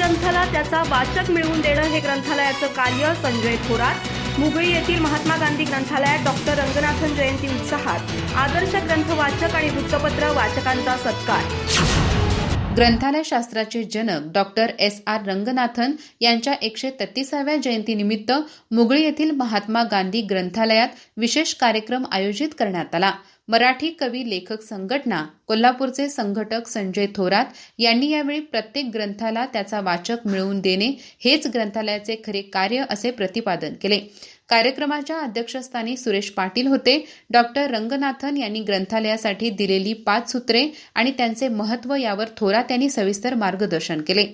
ग्रंथाला त्याचा वाचक मिळवून देणं हे ग्रंथालयाचं कार्य संजय थोरात. मुगळी येथील महात्मा गांधी ग्रंथालयात डॉक्टर रंगनाथन जयंती उत्साहात. आदर्श ग्रंथ वाचक आणि वृत्तपत्र वाचकांचा सत्कार. ग्रंथालय शास्त्राचे जनक डॉक्टर एस. आर. रंगनाथन यांच्या एकशे तेहतीसाव्या जयंतीनिमित्त मुगळी येथील महात्मा गांधी ग्रंथालयात विशेष कार्यक्रम आयोजित करण्यात आला. मराठी कवी लेखक संघटना कोल्हापूरचे संघटक संजय थोरात यांनी यावेळी प्रत्येक ग्रंथाला त्याचा वाचक मिळवून देणे हेच ग्रंथालयाचे खरे कार्य असे प्रतिपादन केले. कार्यक्रमाच्या अध्यक्षस्थानी सुरेश पाटील होते. डॉक्टर रंगनाथन यांनी ग्रंथालयासाठी दिलेली पाच सूत्रे आणि त्यांचे महत्त्व यावर थोरात यांनी सविस्तर मार्गदर्शन केले.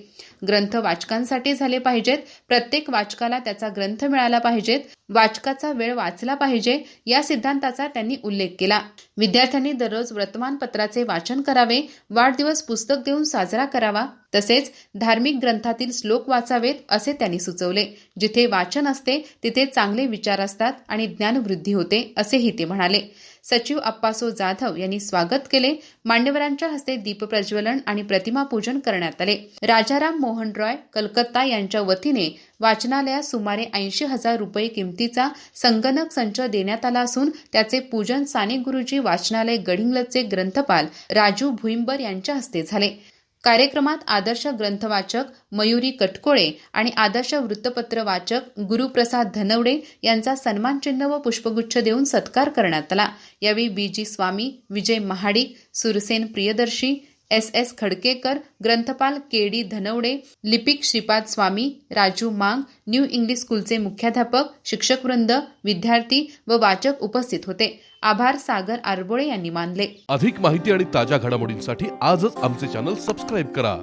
ग्रंथ वाचकांसाठी झाले पाहिजेत. प्रत्येक वाचकाला त्याचा ग्रंथ मिळाला पाहिजेत. वाचकाचा वेळ वाचला पाहिजे या सिद्धांताचा त्यांनी उल्लेख केला. विद्यार्थ्यांनी दररोज वर्तमानपत्राचे वाचन करावे वाढदिवस पुस्तक देऊन साजरा करावा तसेच धार्मिक ग्रंथातील श्लोक वाचावेत असे त्यांनी सुचवले. जिथे वाचन असते तिथे चांगले विचार असतात आणि ज्ञानवृद्धी होते असेही ते म्हणाले. सचिव अप्पासो जाधव यांनी स्वागत केले. मान्यवरांच्या हस्ते दीपप्रज्वलन आणि प्रतिमापूजन करण्यात आले. राजाराम मोहन रॉय कलकत्ता यांच्या वतीने वाचनालयात सुमारे ऐंशी हजार रुपये किमतीचा संगणक संच देण्यात आला असून त्याचे पूजन साने गुरुजी वाचनालय गडिंगलचे ग्रंथपाल राजू भुईंबर यांच्या हस्ते झाले. कार्यक्रमात आदर्श ग्रंथवाचक मयुरी कटकोळे आणि आदर्श वृत्तपत्र वाचक गुरुप्रसाद धनवडे यांचा सन्मानचिन्ह व पुष्पगुच्छ देऊन सत्कार करण्यात आला. यावेळी B. G. Swami Vijay Mahadik Sursen Priyadarshi S S Khadkekar ग्रंथपाल K D Dhanawade लिपिक श्रीपाद स्वामी राजू मांग न्यू इंग्लिश स्कूलचे मुख्याध्यापक शिक्षकवृंद विद्यार्थी व वाचक उपस्थित होते. आभार सागर आरबोळे यांनी मानले. अधिक माहिती आणि ताज्या घडामोडींसाठी आजच आमचे चॅनल सबस्क्राईब करा.